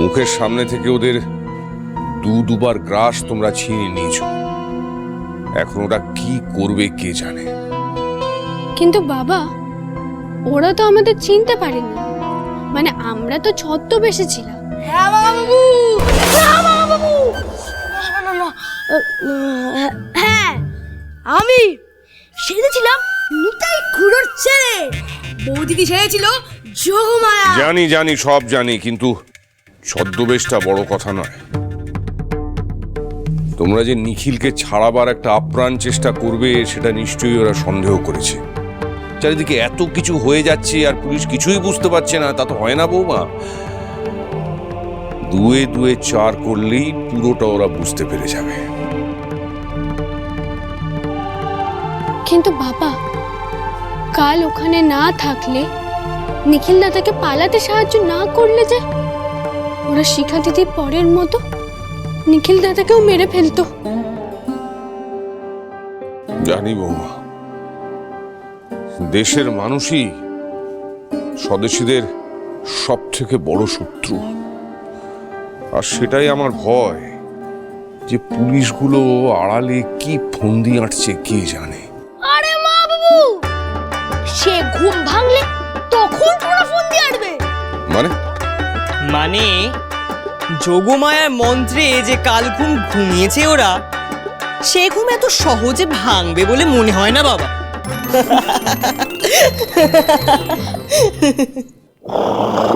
মুখের সামনে থেকে ওদের দু দুবার গ্রাস তোমরা ছিনিয়ে নিয়েছো। এখন ওরা কি করবে কে জানে। কিন্তু বাবা ওরা তো আমাদের চিনতে পারেনি। মানে আমরা তো ছদ্মবেশে ছিলাম। হ্যাঁ বাবু হ্যাঁ বাবু না, না, না, আহ, হ্যাঁ আমি সেরেছিলাম নিতাই খুড়োর ছেলে। বৌদিদি সেরেছিল যোগমায়া। জানি জানি সব জানি কিন্তু ছদ্মবেশটা বড় কথা নয়। তোমরা যে নিখিলকে ছাড়াবার একটা আপ্রাণ চেষ্টা করবে, সেটা নিশ্চয়ই ওরা সন্দেহ করেছে। চারিদিকে এত কিছু হয়ে যাচ্ছে আর পুলিশ কিছুই বুঝতে পারছে না, তা তো হয় না বৌমা। দুয়ে দুয়ে চার করলেই পুরোটা ওরা বুঝতে পেরে যাবে। কিন্তু বাবা, কাল ওখানে না থাকলে নিখিল দাদাকে পালাতে সাহায্য না করলে যে ওরা শিখা দিদির পরের মতো? নিখিল দাদাকেও মেরে ফেলতো। জানি বৌমা। দেশের মানুষই স্বদেশীদের সব থেকে বড় শত্রু। আর সেটাই আমার ভয় যে পুলিশগুলো আড়ালে কি ফন্দি আঁটছে কে জানে। আরে মা বাবু! সে ঘুম ভাঙলে তখন পুরো ফোন দিয়ে আটবে। মানে? মানে যোগমায়ার মন্ত্রে যে কাল ঘুম ঘুমিয়েছে ওরা, সে ঘুম এত সহজে ভাঙবে বলে মনে হয় না বাবা।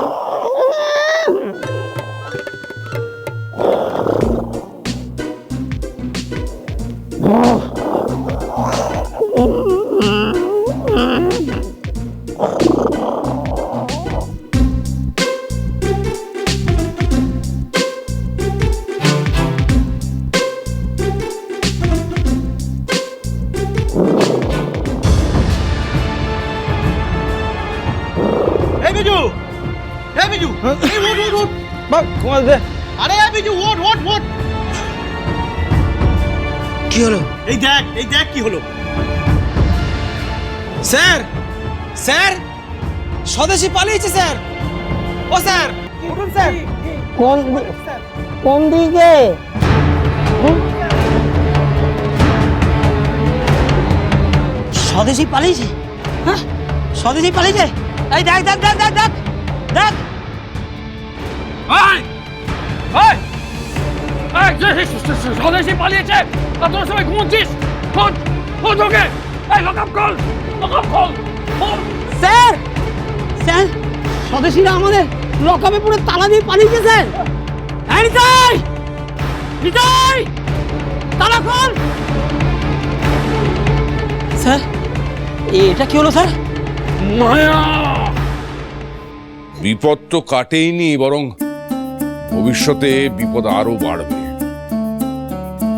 দেখ এই দেখ কি হলো। স্যার স্যার স্বদেশী পালিয়েছে স্যার। ও স্যার। উঠুন স্যার। কোন দি- কোন দিকে? স্বদেশী পালিয়েছে? হ্যাঁ স্বদেশী পালিয়েছে? এই দেখ দেখ দেখ দেখ দেখ দেখ। স্বদেশী পালিয়েছে। আর তোরা সবাই ঘুমোচ্ছিস? খোঁজ খোঁজ ওকে এই lockup call lockup call sir sir স্বদেশীরা আমাদের লকআপে পুরো তালা দিয়ে পালিয়েছে স্যার। এই নিতাই নিতাই তালা খোল! স্যার এটা কি হলো স্যার? মায়া! বিপদ তো কাটেইনি বরং ভবিষ্যতে বিপদ আরও বাড়বে।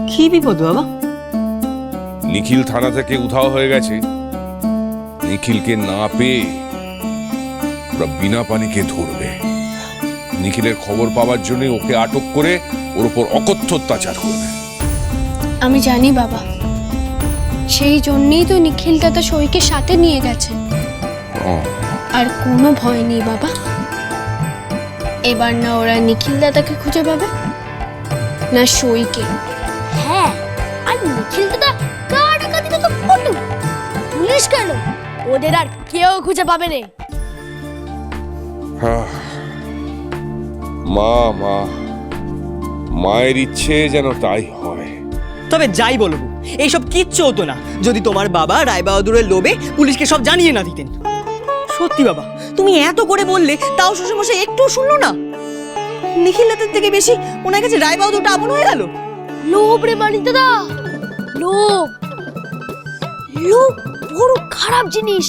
কি বিপদ বাবা? নিখিল থানা থেকে উধাও হয়ে গেছে। নিখিলকে না পেয়ে ওরা বিনা পানিকে ধরবে। নিখিলের খবর পাওয়ার জন্য ওকে আটক করে ওর উপর অকথ্য অত্যাচার করবে। আমি জানি বাবা। সেই জন্যেই তো নিখিল দাদা সইকে সাথে নিয়ে গেছে। আর কোনো ভয় নেই বাবা। এবার না ওরা নিখিল দাদাকে খুঁজে পাবে না সইকে। আর নিখিল দাদা কাটাকাটিতে তো পটু পুলিশ কেন? ওদের আর কেউ খুঁজে পাবে না। আহ, মা মা মায়ের ইচ্ছে যেন তাই হয়। তবে যাই বলব এইসব কিচ্ছু হতো না। যদি তোমার বাবা রায়বাহাদুরের লোভে পুলিশকে সব জানিয়ে না দিতেন। সত্যি বাবা তুমি এত করে বললে তাও শ্বশুরমশাই একটু শুনলো না? নিখিল থেকে বেশি ওনার কাছে রায়বাহাদুরটা আপন হয়ে গেল। লোভ রে মানি দাদা লোভ। লোভ বড় খারাপ জিনিস।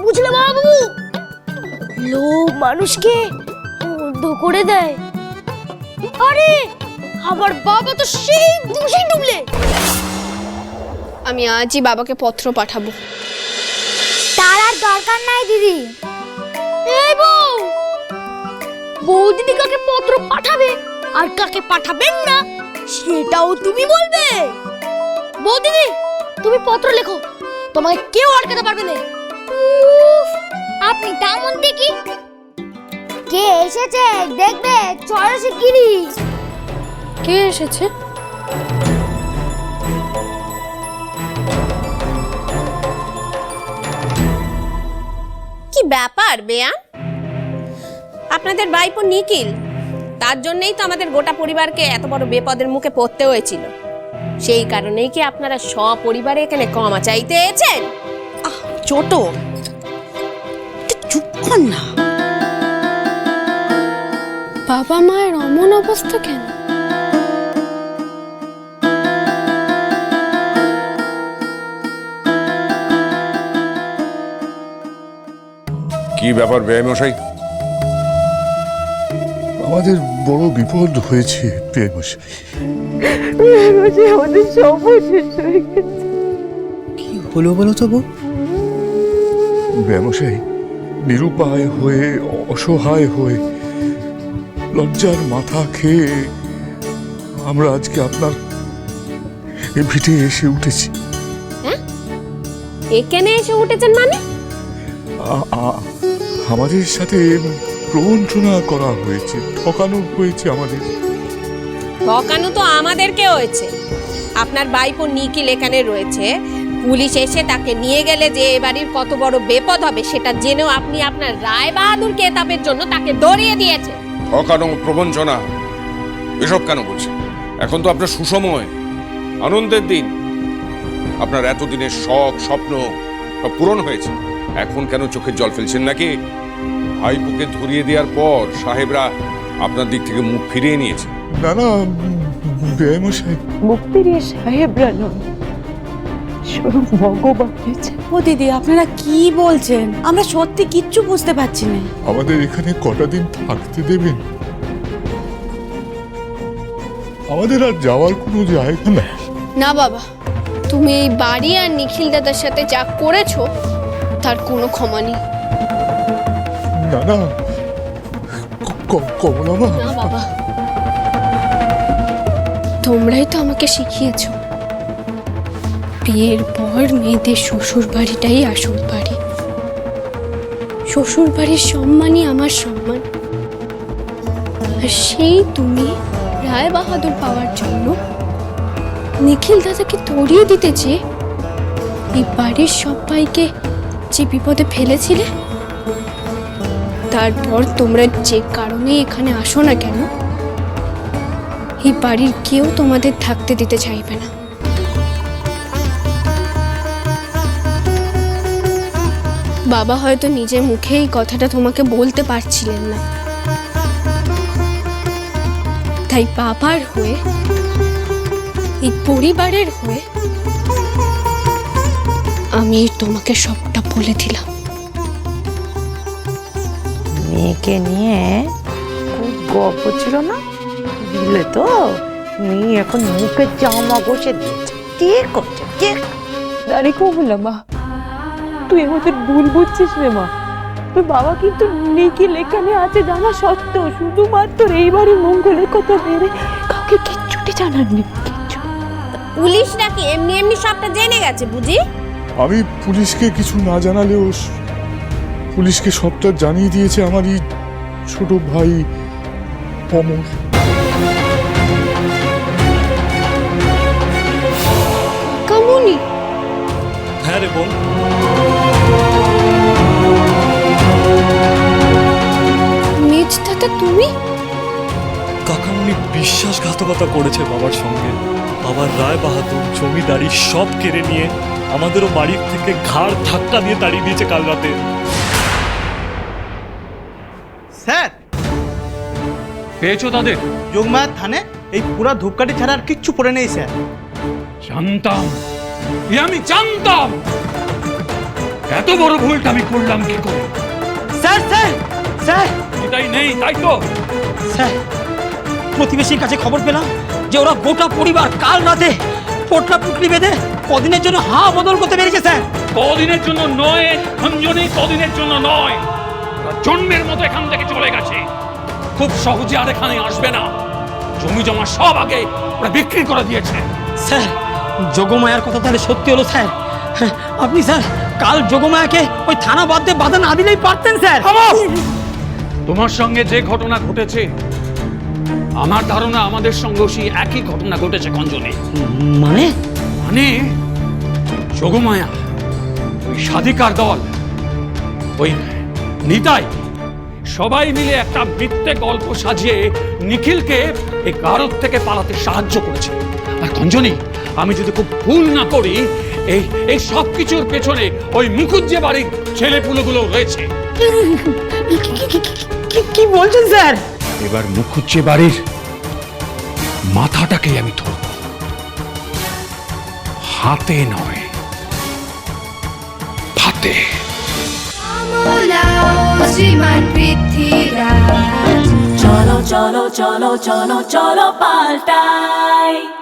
বুঝলে বাবু? লোভ মানুষকে অন্ধ করে দেয়। আরে আমার বাবা তো সেই দোষে ডুবলে। আমি আজই বাবাকে পত্র পাঠাবো। তার আর দরকার নাই দিদি। এই বউ বৌদিদি কাকে পত্র পাঠাবে আর কাকে পাঠাবেন না সেটাও তুমি বলবে। বৌদিদি তুমি পত্র লেখো। তোমাকে কেউ আটকাতে পারবে না। আপনি তেমন দেখি। কে এসেছে? দেখবে চলো শিগগিরি। কে এসেছে? কি ব্যাপার বেয়ান? আপনাদের বাইপো নিখিল। তার জন্যই তো আমাদের গোটা পরিবারকে এত বড় বিপদের মুখে পড়তে হয়েছিল। সেই কারণেই কি আপনারা সপরিবারে এখানে ক্ষমা চাইতে এসেছেন ছোট। চুপ কর না। বাবা মায়ের অমন অবস্থা কেন? কি ব্যাপার বেআমশাই আমাদের বড় বিপদ হয়েছে প্রেমশাই কি হলো বলো তো বউ? ব্যবসায়ী নিরুপায় হয়ে অসহায় হয়ে লজ্জার মাথা খেয়ে আমরা আজকে আপনার এ ভিটে এসে উঠেছি। এখানে এসে উঠেছেন মানে? আ- আ- আমাদের সাথে প্রবঞ্চনা করা হয়েছে ঠকানো হয়েছে আমাদের। ঠকানো তো আমাদেরকে হয়েছে। আপনার বাইপো নিখিল এখানে রয়েছে। পুলিশ এসে তাকে নিয়ে গেলে যে এ বাড়ির কত বড় বেপদ হবে সেটা জেনেও আপনি আপনার রায় বাহাদুর কেতাবের জন্য তাকে ধরিয়ে দিয়েছেন। ঠকানো প্রবঞ্চনা এসব কেন বলছেন? এখন তো আপনার সুসময় আনন্দের দিন। আপনার এতদিনের শখ স্বপ্ন সব পূরণ হয়েছে। এখন কেন চোখের জল ফেলছেন নাকি? ভাইপুকে ধরিয়ে দেওয়ার পর সাহেবরা আপনার দিক থেকে মুখ ফিরিয়ে নিয়েছে। না না ব্যবসায়ী মুক্তির সাহেবরা নন। স্বয়ং ভগবান হয়েছে ও দিদি আপনারা কি বলছেন? আমরা সত্যি কিচ্ছু বুঝতে পারছি না। আমাদের এখানে কটা দিন থাকতে দেবেন? আমাদের আর যাওয়ার কোনো জায়গা না না বাবা তুমি এই বাড়ি আর নিখিল দাদার সাথে যা করেছ তার কোনো ক্ষমা নেই। না কমলা তোমরাই তো আমাকে শিখিয়েছো। বিয়ের পর মেয়েদের শ্বশুর বাড়িটাই আসল বাড়ি। শ্বশুর বাড়ির সম্মানই আমার সম্মান। আর সেই তুমি রায় বাহাদুর পাওয়ার জন্য নিখিল দাদাকে তড়িয়ে দিতে চেয়ে এই বাড়ির সবাইকে যে বিপদে ফেলেছিলে তারপর তোমরা যে কারণে এখানে আসো না কেন, এই বাড়ির কেউ তোমাদের থাকতে দিতে চাইবে না। বাবা হয়তো নিজের মুখে এই কথাটা তোমাকে বলতে পারছিলেন না। তাই বাবার হয়ে, এই পরিবারের হয়ে আমি তোমাকে সবটা বলে দিলাম। মেয়েকে নিয়ে? খুব গল্প ছিল না? দিলে তো? মেয়ে এখন মুখে জামা বসে দিয়েছে ঠিক করছে? ঠিক আরে কমলা মা তুই আমাদের ভুল বুঝছিস রে মা। তোর বাবা কিন্তু নিখিল এখানে আছে জানা সত্ত্বেও শুধুমাত্র এই বাড়ির মঙ্গলের কথা ভেবে কাউকে কিচ্ছুটি জানাননি। কিচ্ছু। পুলিশ নাকি এমনি এমনি সবটা জেনে গেছে বুঝি? আমি পুলিশকে কিছু না জানালেও পুলিশকে সবটা জানিয়ে দিয়েছে আমার এই ছোট ভাই অমর। কামুনি। হ্যাঁ রে বোন। দাদা তুমি? কাকামুনি বিশ্বাসঘাতকতা করেছে বাবার সঙ্গে। বাবার রায় বাহাদুর জমিদারি সব কেড়ে নিয়ে আমাদেরও বাড়ির থেকে ঘাড় ধাক্কা দিয়ে তাড়িয়ে দিয়েছে কাল রাতে। পেয়েছ তাদের? যোগমায়ার থানে এই পুরা ধূপকাঠি ছাড়া আর কিচ্ছু পড়ে নেই স্যার। জানতাম। এ আমি জানতাম। এত বড় ভুলটা আমি করলাম কি করে? Sir sir sir. এটাই নেই তাই তো। স্যার প্রতিবেশীর কাছে খবর পেলাম যে ওরা গোটা পরিবার কাল রাতে পোটলা পুটলি বেঁধে কদিনের জন্য হা বদল করতে পেরেছে স্যার। কদিনের জন্য নয় সঞ্জনী কদিনের জন্য নয়। জন্মের মতো এখান থেকে চলে গেছে। খুব সহজে আর এখানে আসবে না। জমি জমা সব আগে ওরা বিক্রি করে দিয়েছে। স্যার যোগমায়ার কথা তাহলে সত্যি হলো স্যার? হ্যাঁ, আপনি স্যার কাল যোগমায়াকে ওই থানা বাদ দিয়ে বাধা না দিলেই পারতেন স্যার। তোমার সঙ্গে যে ঘটনা ঘটেছে আমার ধারণা আমাদের সঙ্গেও সেই একই ঘটনা ঘটেছে কঞ্জনে মানে? মানে যোগমায়া ওই সাধিকার দল ওই নিতাই সবাই মিলে একটা মিথ্যে গল্প সাজিয়ে নিখিলকে এই গারদ থেকে পালাতে সাহায্য করেছে। আর কঞ্জনি আমি যদি খুব ভুল না করি এই এই সব কিছুর পেছনে ওই মুখুজ্জে বাড়ির ছেলেপুলেগুলো রয়েছে। কি বলছেন স্যার? এবার মুখুজ্জে বাড়ির মাথাটাকে আমি ধরব। হাতে নয় ভাতে চলো চলো চলো চলো চলো পাল্টাই।